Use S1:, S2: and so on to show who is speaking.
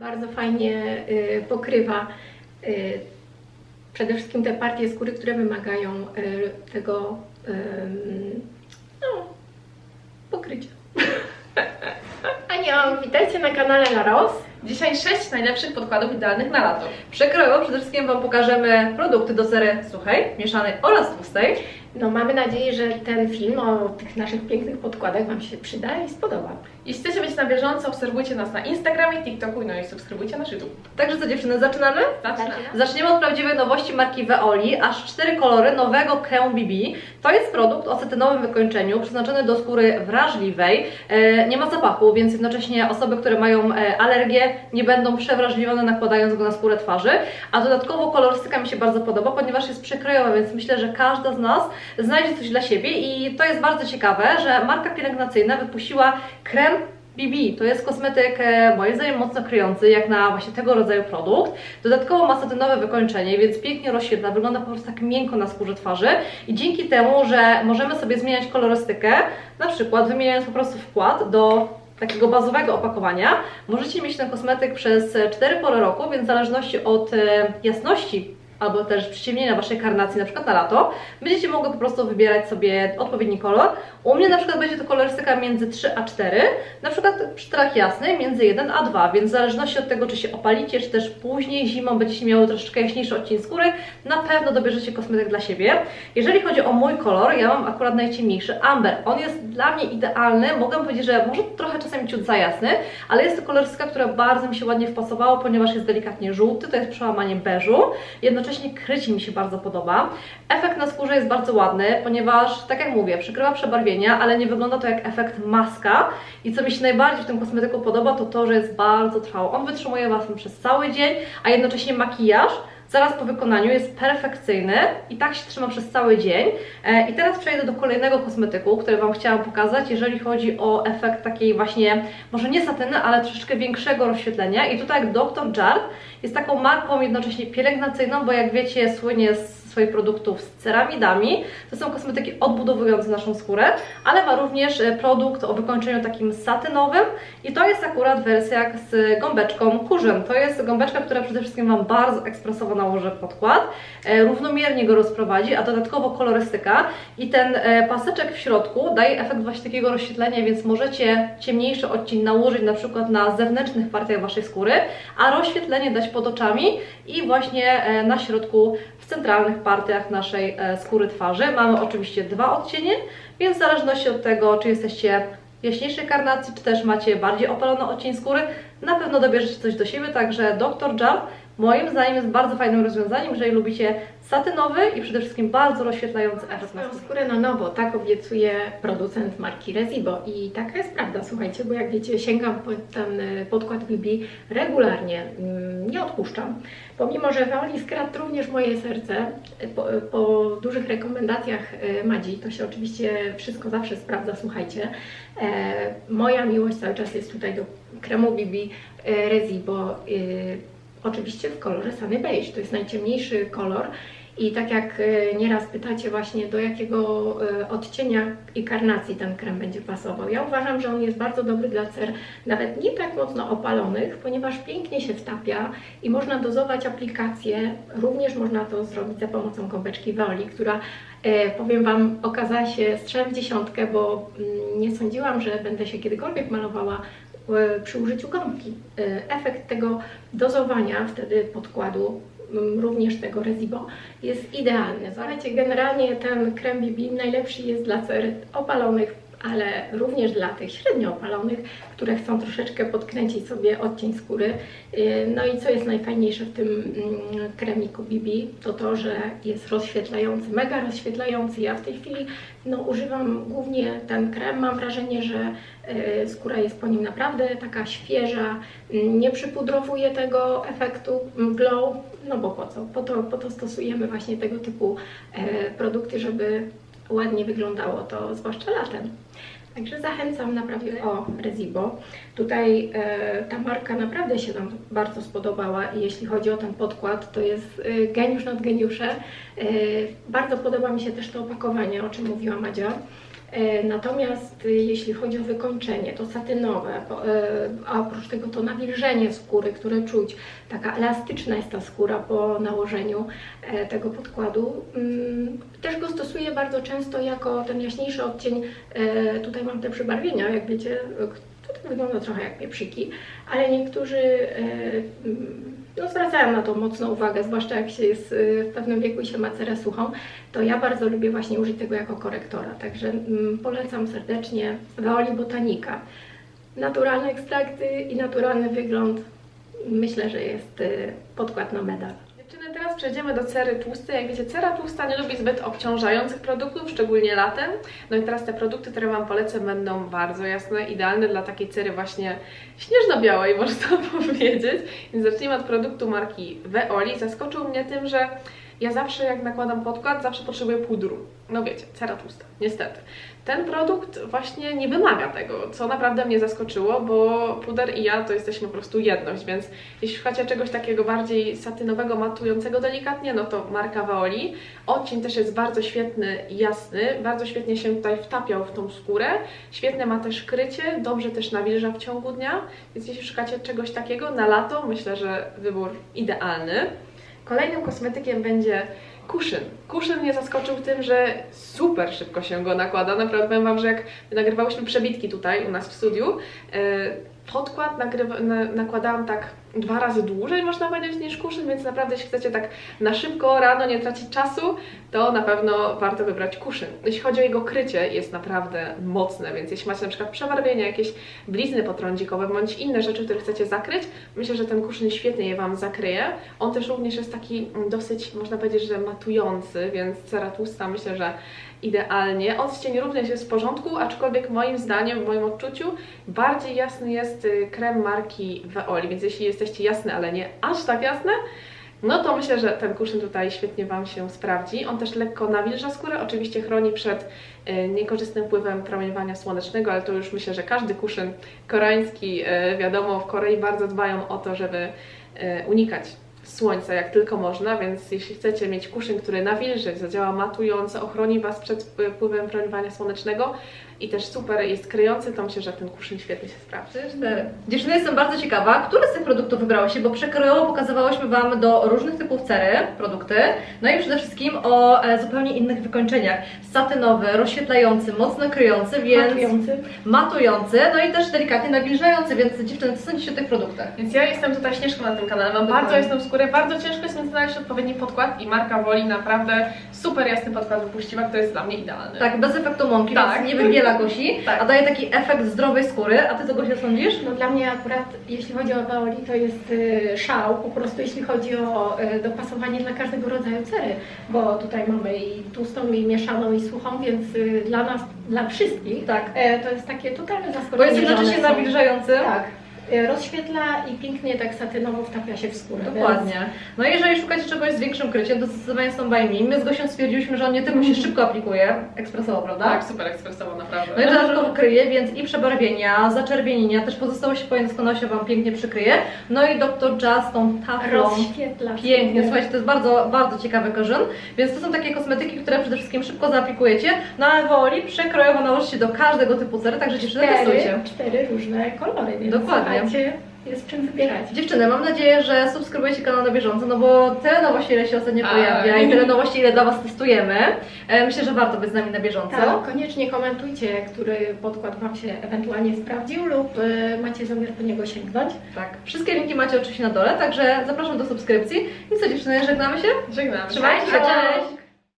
S1: Bardzo fajnie y, pokrywa y, przede wszystkim te partie skóry, które wymagają y, tego no, pokrycia. Ania, witajcie na kanale La Rose.
S2: Dzisiaj 6 najlepszych podkładów idealnych na lato. Przekrojowo przede wszystkim Wam pokażemy produkty do sery suchej, mieszanej oraz tłustej.
S1: No mamy nadzieję, że ten film o tych naszych pięknych podkładach Wam się przyda i spodoba.
S2: Jeśli chcecie być na bieżąco, obserwujcie nas na Instagramie, TikToku no i subskrybujcie nasz YouTube. Także co dziewczyny, zaczynamy?
S1: Zaczynamy.
S2: Zaczniemy od prawdziwej nowości marki Veoli, aż cztery kolory nowego kremu BB. To jest produkt o setynowym wykończeniu, przeznaczony do skóry wrażliwej. E, nie ma zapachu, więc jednocześnie osoby, które mają e, alergię, nie będą przewrażliwione nakładając go na skórę twarzy. A dodatkowo kolorystyka mi się bardzo podoba, ponieważ jest przekrojowa, więc myślę, że każda z nas znajdzie coś dla siebie i to jest bardzo ciekawe, że marka pielęgnacyjna wypuściła krem BB. To jest kosmetyk e, moim zdaniem mocno kryjący, jak na właśnie tego rodzaju produkt. Dodatkowo ma satynowe wykończenie, więc pięknie rozświetla, wygląda po prostu tak miękko na skórze twarzy i dzięki temu, że możemy sobie zmieniać kolorystykę, na przykład wymieniając po prostu wkład do takiego bazowego opakowania, możecie mieć ten kosmetyk przez 4 pory roku, więc w zależności od e, jasności albo też przyciemnienia Waszej karnacji, na przykład na lato, będziecie mogły po prostu wybierać sobie odpowiedni kolor. U mnie na przykład będzie to kolorystyka między 3 a 4, na przykład przy tonach jasnych między 1 a 2, więc w zależności od tego, czy się opalicie, czy też później zimą będziecie miały troszeczkę jaśniejszy odcień skóry, na pewno dobierzecie kosmetyk dla siebie. Jeżeli chodzi o mój kolor, ja mam akurat najciemniejszy Amber. On jest dla mnie idealny, mogę powiedzieć, że może trochę czasami ciut za jasny, ale jest to kolorystyka, która bardzo mi się ładnie wpasowała, ponieważ jest delikatnie żółty, to jest przełamanie beżu, jednocześnie krycie mi się bardzo podoba. Efekt na skórze jest bardzo ładny, ponieważ, tak jak mówię, przykrywa przebarwienia, ale nie wygląda to jak efekt maska. I co mi się najbardziej w tym kosmetyku podoba, to to, że jest bardzo trwały. On wytrzymuje Was przez cały dzień, a jednocześnie makijaż zaraz po wykonaniu jest perfekcyjny i tak się trzyma przez cały dzień. E, I teraz przejdę do kolejnego kosmetyku, który Wam chciałam pokazać, jeżeli chodzi o efekt takiej właśnie, może nie satyny, ale troszeczkę większego rozświetlenia. I tutaj Dr. Jart jest taką marką jednocześnie pielęgnacyjną, bo jak wiecie słynie z swoich produktów z ceramidami. To są kosmetyki odbudowujące naszą skórę, ale ma również e, produkt o wykończeniu takim satynowym i to jest akurat wersja z gąbeczką kurzem. To jest gąbeczka, która przede wszystkim Wam bardzo ekspresowo nałoży podkład, e, równomiernie go rozprowadzi, a dodatkowo kolorystyka i ten e, paseczek w środku daje efekt właśnie takiego rozświetlenia, więc możecie ciemniejszy odcień nałożyć na przykład na zewnętrznych partiach Waszej skóry, a rozświetlenie dać pod oczami i właśnie na środku w centralnych partiach naszej e, skóry twarzy. Mamy oczywiście dwa odcienie, więc w zależności od tego, czy jesteście jaśniejszej karnacji, czy też macie bardziej opalony odcień skóry, na pewno dobierzecie coś do siebie, także Dr. Jart moim zdaniem jest bardzo fajnym rozwiązaniem, jeżeli lubicie satynowy i przede wszystkim bardzo rozświetlający efekt na skórę.
S1: skórę na nowo, tak obiecuje producent marki Rezibo i taka jest prawda, słuchajcie, bo jak wiecie, sięgam po ten y, podkład BB regularnie, mm, nie odpuszczam. Pomimo, że Veoli skradł również moje serce, y, po, y, po dużych rekomendacjach Madzi, to się oczywiście wszystko zawsze sprawdza, słuchajcie. E, moja miłość cały czas jest tutaj do kremu BB Rezibo, y, oczywiście w kolorze Sunny Beige, to jest najciemniejszy kolor. I tak jak y, nieraz pytacie właśnie do jakiego y, odcienia i karnacji ten krem będzie pasował. Ja uważam, że on jest bardzo dobry dla cer nawet nie tak mocno opalonych, ponieważ pięknie się wtapia i można dozować aplikację. Również można to zrobić za pomocą gąbeczki Veoli, która e, powiem Wam okazała się strzem w dziesiątkę, bo mm, nie sądziłam, że będę się kiedykolwiek malowała e, przy użyciu gąbki. E, Efekt tego dozowania wtedy podkładu również tego Rezibo jest idealny. Słuchajcie, generalnie ten krem BB najlepszy jest dla cer opalonych, ale również dla tych średnio opalonych, które chcą troszeczkę podkręcić sobie odcień skóry. Yy, No i co jest najfajniejsze w tym mm, kremiku BB, to to, że jest rozświetlający, mega rozświetlający. Ja w tej chwili no, używam głównie ten krem. Mam wrażenie, że yy, skóra jest po nim naprawdę taka świeża, mm, nie przypudrowuje tego efektu mm, glow, no bo po co? Po to, po to stosujemy właśnie tego typu e, produkty, żeby ładnie wyglądało to, zwłaszcza latem. Także zachęcam naprawdę o Rezibo. Tutaj e, ta marka naprawdę się nam bardzo spodobała i jeśli chodzi o ten podkład, to jest e, geniusz nad geniuszem. E, bardzo podoba mi się też to opakowanie, o czym mówiła Madzia. E, Natomiast y, jeśli chodzi o wykończenie, to satynowe, e, a oprócz tego to nawilżenie skóry, które czuć, taka elastyczna jest ta skóra po nałożeniu e, tego podkładu. Mm, Też go stosuję bardzo często jako ten jaśniejszy odcień. E, Tutaj mam te przybarwienia, jak wiecie, to tak wygląda trochę jak pieprzyki, ale niektórzy e, no, zwracają na to mocną uwagę, zwłaszcza jak się jest e, w pewnym wieku i się ma cerę suchą, to ja bardzo lubię właśnie użyć tego jako korektora. Także mm, polecam serdecznie Veoli Botanica. Naturalne ekstrakty i naturalny wygląd. Myślę, że jest podkład na medal.
S3: Teraz przejdziemy do cery tłustej. Jak wiecie, cera tłusta nie lubi zbyt obciążających produktów, szczególnie latem. No i teraz te produkty, które Wam polecę, będą bardzo jasne, idealne dla takiej cery właśnie śnieżno-białej, można powiedzieć. Więc zacznijmy od produktu marki Veoli. Zaskoczył mnie tym, że ja zawsze jak nakładam podkład, zawsze potrzebuję pudru. No wiecie, cera tłusta, niestety. Ten produkt właśnie nie wymaga tego, co naprawdę mnie zaskoczyło, bo puder i ja to jesteśmy po prostu jedność, więc jeśli szukacie czegoś takiego bardziej satynowego, matującego delikatnie, no to marka Vaoli. Odcień też jest bardzo świetny, jasny, bardzo świetnie się tutaj wtapiał w tą skórę. Świetne ma też krycie, dobrze też nawilża w ciągu dnia, więc jeśli szukacie czegoś takiego na lato, myślę, że wybór idealny. Kolejnym kosmetykiem będzie kuszyn. Kuszyn mnie zaskoczył tym, że super szybko się go nakłada. Naprawdę powiem Wam, że jak nagrywałyśmy przebitki tutaj u nas w studiu, e, podkład nagrywa, na, nakładałam tak dwa razy dłużej, można powiedzieć, niż kuszyn, więc naprawdę jeśli chcecie tak na szybko, rano, nie tracić czasu, to na pewno warto wybrać kuszyn. Jeśli chodzi o jego krycie, jest naprawdę mocne, więc jeśli macie na przykład przebarwienia, jakieś blizny potrądzikowe, bądź inne rzeczy, które chcecie zakryć, myślę, że ten kuszyn świetnie je Wam zakryje. On też również jest taki mm, dosyć, można powiedzieć, że matujący, więc cera tłusta myślę, że idealnie. Odcień również jest w porządku, aczkolwiek moim zdaniem, w moim odczuciu, bardziej jasny jest y, krem marki Veoli, więc jeśli jesteście jasne, ale nie aż tak jasne, no to myślę, że ten kuszyn tutaj świetnie Wam się sprawdzi. On też lekko nawilża skórę, oczywiście chroni przed y, niekorzystnym wpływem promieniowania słonecznego, ale to już myślę, że każdy kuszyn koreański, y, wiadomo, w Korei bardzo dbają o to, żeby unikać słońca jak tylko można, więc jeśli chcecie mieć kuszyn, który nawilży, zadziała matująco, ochroni Was przed wpływem promieniowania słonecznego i też super jest kryjący, to myślę, że ten kuszyn świetnie się sprawdzi.
S2: Cztery. Dziewczyny, jestem bardzo ciekawa, które z tych produktów wybrałyście, bo przekrojowo pokazywałyśmy Wam do różnych typów cery produkty, no i przede wszystkim o e, zupełnie innych wykończeniach. Satynowy, rozświetlający, mocno kryjący, więc
S1: Matujący.
S2: matujący, no i też delikatnie nawilżający, więc dziewczyny, co sądzicie o tych produktach?
S3: Więc ja jestem tutaj Śnieżką na tym kanale, mam bardzo jasną skórę, bardzo ciężko jest mi znaleźć odpowiedni podkład i marka Woli naprawdę super jasny podkład wypuściła, który jest dla mnie idealny.
S2: Tak, bez efektu mąki,
S3: Tak.
S2: więc nie wybiela Gosi,
S3: Tak.
S2: a daje taki efekt zdrowej skóry. A Ty co Gosia sądzisz?
S1: No dla mnie akurat, jeśli chodzi o Veoli, to jest y, szał, po prostu jeśli chodzi o y, dopasowanie dla każdego rodzaju cery, bo tutaj mamy i tłustą, i mieszaną, i suchą, więc y, dla nas, dla wszystkich,
S2: Tak.
S1: e, to jest takie totalne zaskoczenie.
S2: Bo jest jednocześnie nawilżający.
S1: Tak, y, rozświetla i pięknie tak satynowo wtapia się w skórę.
S2: Dokładnie. No i jeżeli szukacie czegoś z większym kryciem, to zdecydowanie są by me. My z Gosią stwierdziliśmy, że on nie tylko się szybko aplikuje, ekspresowo, prawda?
S3: Tak, super ekspresowo naprawdę.
S2: No i dodatkowo kryje, więc i przebarwienia, zaczerwienienia, też pozostałości po niedoskonałości Wam pięknie przykryje. No i Dr. Jazz tą taflą
S1: Rozświetla.
S2: Pięknie, słuchajcie, to jest bardzo, bardzo ciekawy korzyn, więc to są takie kosmetyki, które przede wszystkim szybko zaaplikujecie, no ale woli przekrojowo nałożycie do każdego typu cery, także dziewczyny testujcie.
S1: Cztery, cztery różne kolory, więc
S2: Dokładnie.
S1: Słuchajcie, jest czym wybierać.
S2: Dziewczyny, mam nadzieję, że subskrybujecie kanał na bieżąco, no bo tyle nowości, ile się ostatnio
S3: Tak.
S2: pojawia i tyle nowości, ile dla Was testujemy. E, Myślę, że warto być z nami na bieżąco.
S1: Tak, koniecznie komentujcie, który podkład Wam się ewentualnie sprawdził lub y, macie zamiar po niego sięgnąć.
S2: Tak. Wszystkie linki macie oczywiście na dole, także zapraszam do subskrypcji. I co dziewczyny, żegnamy się?
S3: Żegnam.
S2: Trzymajcie się,
S1: Cześć.
S2: cześć!